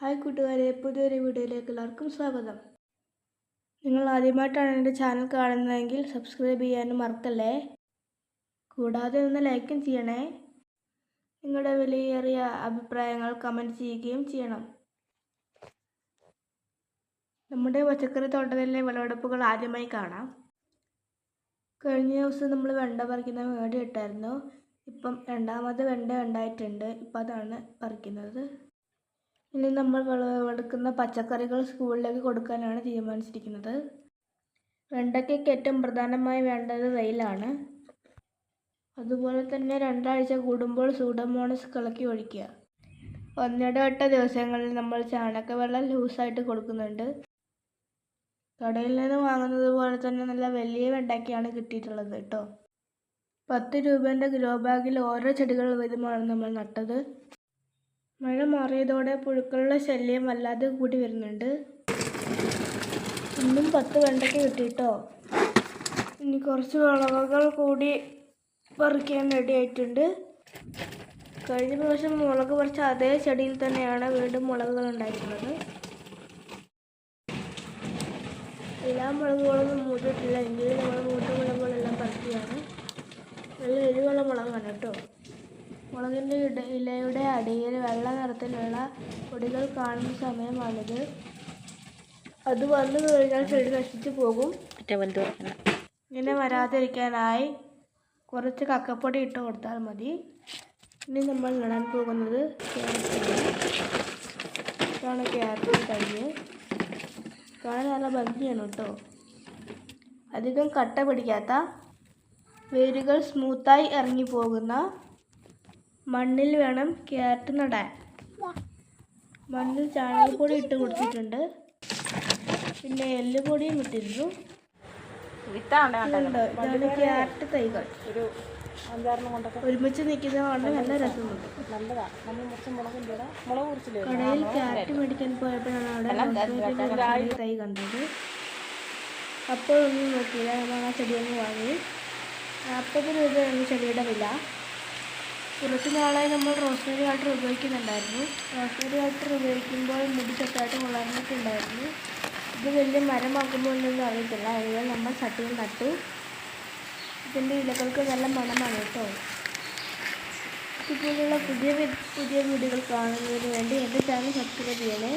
Hi കൂട്ടുകാരെ പുതിയൊരു വീഡിയോയിലേക്ക് എല്ലാവർക്കും സ്വാഗതം. നിങ്ങൾ ആദ്യമായിട്ടാണ് എന്റെ ചാനൽ കാണുന്നതെങ്കിൽ സബ്സ്ക്രൈബ് ചെയ്യാനും മറക്കല്ലേ? കൂടാതെ ഒന്ന് ലൈക്കും ചെയ്യണേ. നിങ്ങളുടെ വിലയേറിയ അഭിപ്രായങ്ങൾ കമന്റ് ചെയ്യുകയും ചെയ്യണം. നമ്മുടെ പച്ചക്കറി തോട്ടത്തിലെ വിളവെടുപ്പുകൾ ആദ്യമായി കാണാം. കഴിഞ്ഞ ദിവസം നമ്മൾ വെണ്ട പറിക്കുന്ന വീഡിയോ ഇട്ടായിരുന്നു. ഇപ്പം രണ്ടാമത് വെണ്ട ഉണ്ടായിട്ടുണ്ട്. ഇപ്പം അതാണ് പറിക്കുന്നത്. ഇനി നമ്മൾ വിളവെടുക്കുന്ന പച്ചക്കറികൾ സ്കൂളിലേക്ക് കൊടുക്കാനാണ് തീരുമാനിച്ചിരിക്കുന്നത്. വെണ്ടയ്ക്കൊക്കെ ഏറ്റവും പ്രധാനമായി വേണ്ടത് വെയിലാണ്. അതുപോലെ തന്നെ രണ്ടാഴ്ച കൂടുമ്പോൾ സൂഡമോണസ് കലക്കി ഒഴിക്കുക. ഒന്നിടവട്ട ദിവസങ്ങളിൽ നമ്മൾ ചാണകവെള്ളം ലൂസായിട്ട് കൊടുക്കുന്നുണ്ട്. കടയിൽ നിന്ന് വാങ്ങുന്നത് പോലെ തന്നെ നല്ല വലിയ വെണ്ടയ്ക്കാണ് കിട്ടിയിട്ടുള്ളത് കേട്ടോ. പത്ത് രൂപേന്റെ ഗ്രോ ബാഗിൽ ഓരോ ചെടികൾ വീതമാണ് നമ്മൾ നട്ടത്. മഴ മാറിയതോടെ പുഴുക്കളുടെ ശല്യം വല്ലാതെ കൂടി വരുന്നുണ്ട്. ഇന്നും പത്ത് വെണ്ടയ്ക്ക് കിട്ടിയിട്ടോ ഇനി കുറച്ച് മുളകുകൾ കൂടി പറിക്കാൻ റെഡി ആയിട്ടുണ്ട്. കഴിഞ്ഞ പ്രാവശ്യം മുളക് പറിച്ച അതേ ചെടിയിൽ തന്നെയാണ് വീണ്ടും മുളകുകൾ ഉണ്ടായിട്ടുള്ളത് എല്ലാ മുളകുകളൊന്നും മൂട്ടിട്ടില്ല. എങ്കിലും നമ്മൾ മൂട്ട മുളകുകളെല്ലാം പറിക്കുകയാണ്. നല്ല എരിവുള്ള മുളകാണ് കേട്ടോ. മുളകിന്റെ ഇട ഇലയുടെ അടിയിൽ വെള്ള നിറത്തിലുള്ള പൊടികൾ കാണുന്ന സമയമാണിത്. അത് വന്നു കഴിഞ്ഞാൽ ചെടി നശിച്ചു പോകും. ഇങ്ങനെ വരാതിരിക്കാനായി കുറച്ച് കക്കപ്പൊടി ഇട്ട് കൊടുത്താൽ മതി. ഇനി നമ്മൾ നടാൻ പോകുന്നത് ഇതാണ് ക്യാരറ്റ് തൈ കാണാൻ നല്ല ഭംഗിയാണ് കേട്ടോ. അധികം കട്ട പിടിക്കാത്ത വേരുകൾ സ്മൂത്തായി ഇറങ്ങി പോകുന്ന മണ്ണിൽ വേണം ക്യാരറ്റ് നടാൻ. മണ്ണിൽ ചാണകപ്പൊടി ഇട്ട് കൊടുത്തിട്ടുണ്ട്. പിന്നെ എല്ലുപൊടിയും ഇട്ടിരുന്നു? ഇതാണ് ക്യാരറ്റ് തൈകൾ. ഒരുമിച്ച് നിൽക്കുന്നതാണ് നല്ല രസമുണ്ട്. കടയിൽ ക്യാരറ്റ് മേടിക്കാൻ പോയപ്പോഴാണ് അവിടെ തൈ കണ്ടത്. അപ്പോഴൊന്നും നോക്കിയില്ല. നമ്മൾ ആ ചെടിയൊന്നും വാങ്ങി നാൽപ്പത് രൂപയാണ് ചെടിയുടെ വില. കുറച്ച് നാളായി നമ്മൾ റോസ്മേരി വാട്ടർ ഉപയോഗിക്കുന്നുണ്ടായിരുന്നു. റോസ്മേരി വാട്ടർ ഉപയോഗിക്കുമ്പോൾ മുടി ചെറുതായിട്ട് വളർന്നിട്ടുണ്ടായിരുന്നു ഇത് വലിയ മരമാക്കുമ്പോൾ ഒന്നും അറിയത്തില്ല. അതിനാൽ നമ്മൾ ചട്ടിയിൽ നട്ടു. ഇതിന്റെ ഇലകൾക്ക് നല്ല മണമാണ് കേട്ടോ. ഇതുപോലുള്ള പുതിയ പുതിയ വീഡിയോകൾ കാണുന്നതിന് വേണ്ടി എന്റെ ചാനൽ സബ്സ്ക്രൈബ് ചെയ്യണേ.